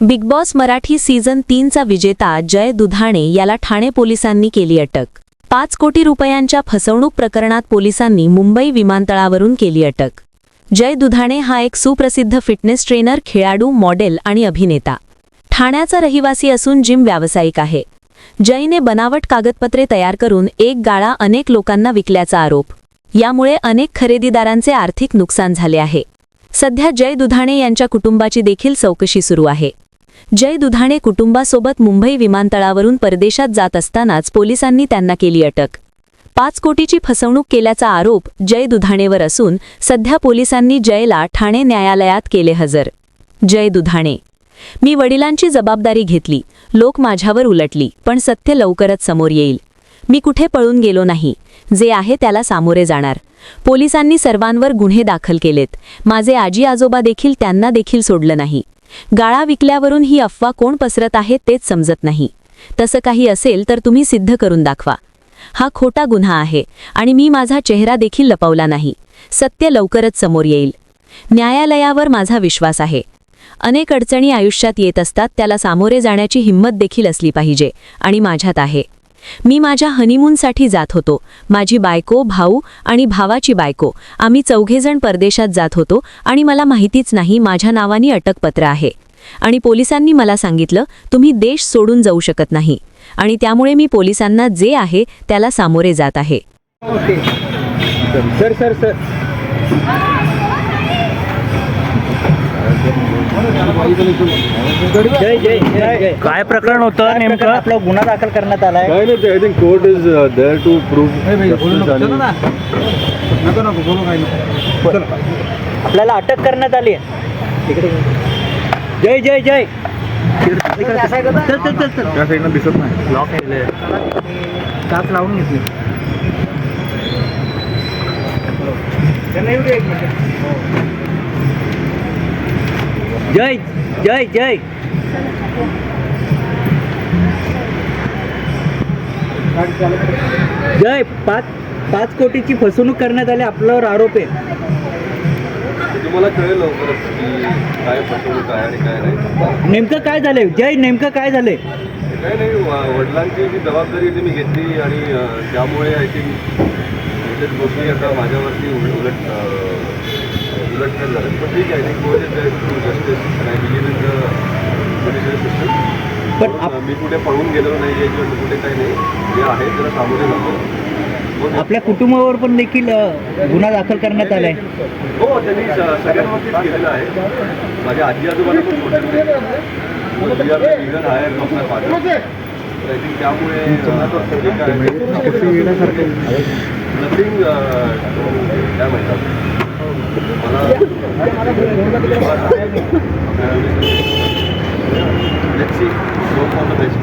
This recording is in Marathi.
बिग बॉस मराठी सीझन तीनचा विजेता जय दुधाणे याला ठाणे पोलिसांनी केली अटक. पाच कोटी रुपयांच्या फसवणूक प्रकरणात पोलिसांनी मुंबई विमानतळावरून केली अटक. जय दुधाणे हा एक सुप्रसिद्ध फिटनेस ट्रेनर खेळाडू मॉडेल आणि अभिनेता. ठाण्याचा रहिवासी असून जिम व्यावसायिक आहे. जयने बनावट कागदपत्रे तयार करून एक गाळा अनेक लोकांना विकल्याचा आरोप. यामुळे अनेक खरेदीदारांचे आर्थिक नुकसान झाले आहे. सध्या जय दुधाणे यांच्या कुटुंबाची देखील चौकशी सुरू आहे. जय दुधाणे कुटुंबासोबत मुंबई विमानतळावरून परदेशात जात असतानाच पोलिसांनी त्यांना केली अटक. पाच कोटीची फसवणूक केल्याचा आरोप जय दुधाणेवर असून सध्या पोलिसांनी जयला ठाणे न्यायालयात केले हजर. जय दुधाणे. मी वडिलांची जबाबदारी घेतली. लोक माझ्यावर उलटली पण सत्य लवकरच समोर येईल. मी कुठे पळून गेलो नाही. जे आहे त्याला सामोरे जाणार. पोलिसांनी सर्वांवर गुन्हे दाखल केलेत. माझे आजी आजोबा देखील त्यांना देखील सोडलं नाही. गाळा विकल्यावरून ही अफवा कोण पसरत आहे तेच समजत नाही. तसं काही असेल तर तुम्ही सिद्ध करून दाखवा. हा खोटा गुन्हा आहे आणि मी माझा चेहरा देखील लपवला नाही. सत्य लवकरच समोर येईल. न्यायालयावर माझा विश्वास आहे. अनेक अडचणी आयुष्यात येत असतात त्याला सामोरे जाण्याची हिंमत देखील असली पाहिजे आणि माझ्यात आहे. मी माझ्या हनीमूनसाठी जात होतो. माझी बायको भाऊ आणि भावाची बायको. आम्ही चौघेजण परदेशात जात होतो आणि मला माहितीच नाही माझ्या नावानी अटकपत्र आहे. आणि पोलिसांनी मला सांगितलं तुम्ही देश सोडून जाऊ शकत नाही. आणि त्यामुळे मी पोलिसांना जे आहे त्याला सामोरे जात आहे ओके सर सर सर जय जय जय जय काय प्रकरण होतं नेमकं? आपला गुन्हा दाखल करण्यात आलाय. काय नाही I think court is there to prove आपल्याला अटक करण्यात आली. जय जय जय. त्या साईडनं दिसत नाही. लॉक केले काच लावून घेतली. जय जय जय. जय पाच पाच कोटीची फसवणूक करण्यात आली आपल्यावर आरोप आहे. तुम्हाला कळेल लवकरच की काय फसवणूक आहे आणि काय नाही. नेमकं काय झालंय? जय नेमकं काय झालंय? काय नाही व- वडिलांची जी जबाबदारी ती मी घेतली आणि अं, त्यामुळे आय थिंक बऱ्याच गोष्टी आता माझ्यावरती उलट उलट अं, उलट नाही झालं. पण ठीक आहे टू जस्टिस आणि I believe in the judicial system पण मी कुठे पळून गेलेलो नाही आहे किंवा कुठे काही नाही. जे आहे त्याला सामोरे जातो आपल्या कुटुंबावर पण देखील गुन्हा दाखल करण्यात आलाय. हो त्यांनी सगळ्यांवरतीच केलेलं आहे. माझ्या आजी आजोबांना पण थिंक त्यामुळे नथिंग काय म्हणतात Let's see. Go for the best.